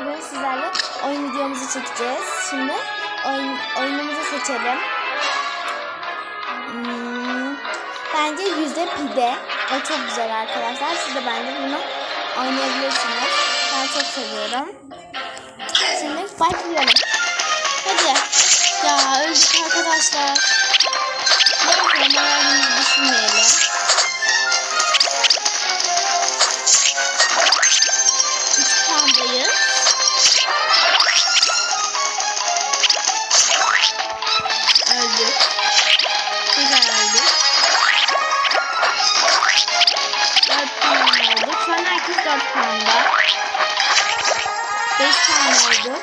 bugün sizlerle oyun videomuzu çekeceğiz. Şimdi oyun, oyunumuzu seçelim. Hmm, bence yüzde pide. O çok güzel arkadaşlar. Siz de bence bunu oynayabilirsiniz. Ben çok seviyorum. Şimdi başlayalım. Hadi. Ya öldük arkadaşlar. Neyse moralimizi dört puanda. Beş puan oldu.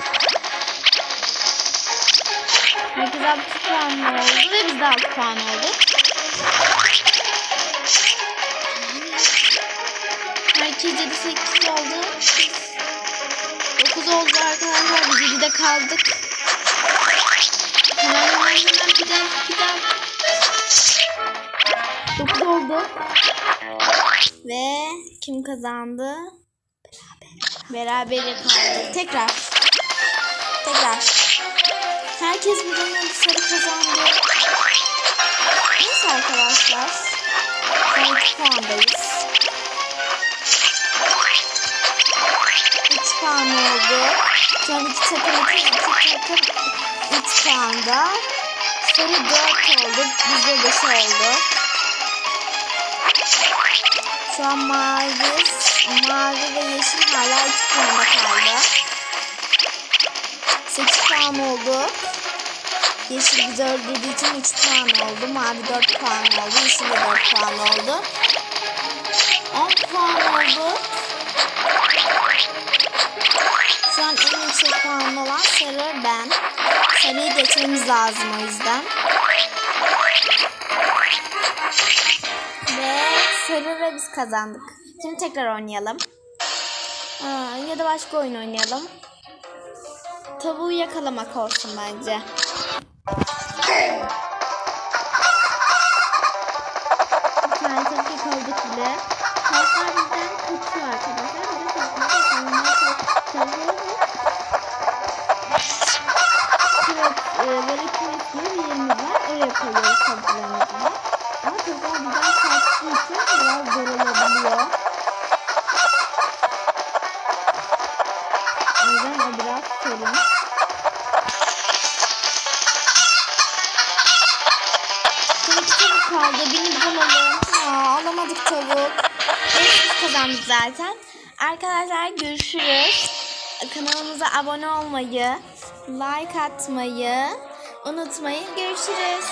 Herkes altı puan oldu ve biz de altı puan olduk. Herkes 7 8 oldu. 9 oldu arkadaşlar. Biz 7'de kaldık. Hemen hemen hemen pidem pidem. 9 oldu. Ve kim kazandı? Beraber. Kaldı. Tekrar. Tekrar. Herkes bir dönem sarı kazandı. Neyse arkadaşlar. Son 2 puandayız. 3 puan oldu. Şu an iki takım iki, iki takım 3 puanda. Sarı 4 oldu. Bizde 5 oldu. Şu an mavi, mavi ve yeşil hala 2 puanda kaldı. 8 puan oldu. Yeşil bizi öldürdüğü için 3 puan oldu. Mavi 4 puan oldu. Yeşil de 4 puan oldu. 10 puan oldu. Şu an en yüksek puanlı olan sarı ben. Sarıyı geçmemiz lazım o yüzden. Sarı ve biz kazandık. Şimdi tekrar oynayalım. Aa, ya da başka oyun oynayalım. Tavuğu yakalamak olsun bence. E, böyle kümes gibi bir yerimiz var. Oraya koyuyoruz tavuklarımızı. O biraz sorun. İki tavuk kaldı. Birini bulalım. Aa, alamadık tavuk. Biz kazandık zaten. Arkadaşlar görüşürüz. Kanalımıza abone olmayı, like atmayı unutmayın. Görüşürüz.